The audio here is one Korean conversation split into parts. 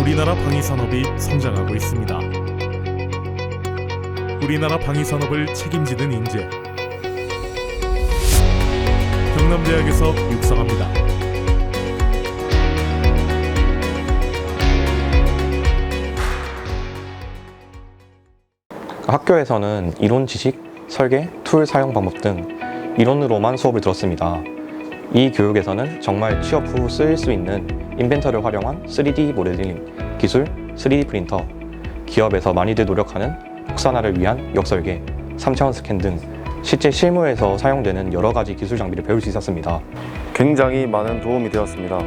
우리나라 방위 산업이 성장하고 있습니다. 우리나라 방위 산업을 책임지는 인재. 경남대학에서 육성합니다. 학교에서는 이론 지식, 설계, 툴 사용 방법 등 이론으로만 수업을 들었습니다. 이 교육에서는 정말 취업 후 쓰일 수 있는 인벤터를 활용한 3D 모델링 기술, 3D 프린터, 기업에서 많이들 노력하는 국산화를 위한 역설계, 3차원 스캔 등 실제 실무에서 사용되는 여러 가지 기술 장비를 배울 수 있었습니다. 굉장히 많은 도움이 되었습니다.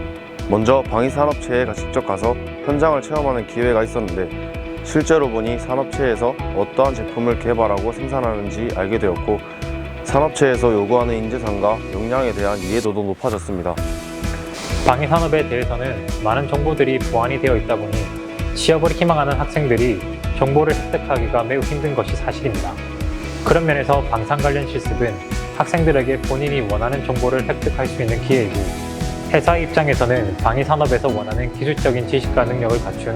먼저 방위산업체에 직접 가서 현장을 체험하는 기회가 있었는데 실제로 보니 산업체에서 어떠한 제품을 개발하고 생산하는지 알게 되었고 산업체에서 요구하는 인재상과 역량에 대한 이해도도 높아졌습니다. 방위 산업에 대해서는 많은 정보들이 보완이 되어 있다 보니 취업을 희망하는 학생들이 정보를 습득하기가 매우 힘든 것이 사실입니다. 그런 면에서 방산 관련 실습은 학생들에게 본인이 원하는 정보를 획득할 수 있는 기회이고 회사 입장에서는 방위 산업에서 원하는 기술적인 지식과 능력을 갖춘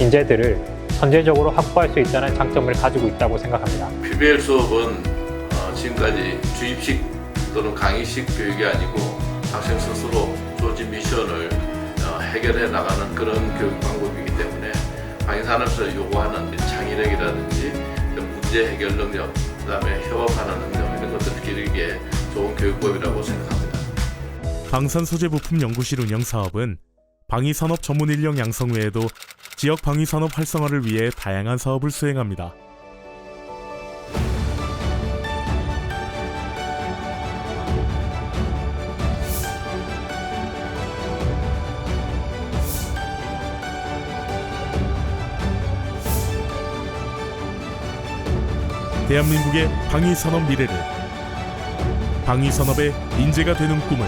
인재들을 선제적으로 확보할 수 있다는 장점을 가지고 있다고 생각합니다. PBL 수업은 어, 지금까지 주입식 또는 강의식 교육이 아니고 학생 스스로 조직 미션을 어, 해결해 나가는 그런 교육 방법이기 때문에 방위산업에서 요구하는 창의력이라든지 문제 해결 능력, 그다음에 협업하는 능력 이런 것들을 기르기에 좋은 교육법이라고 생각합니다. 방산 소재 부품 연구실 운영 사업은 방위 산업 전문 인력 양성 외에도 지역 방위 산업 활성화를 위해 다양한 사업을 수행합니다. 대한민국의 방위 산업 미래를 방위 산업의 인재가 되는 꿈을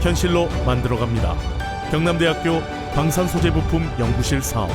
현실로 만들어갑니다. 경남대학교 방산소재 부품 연구실 사업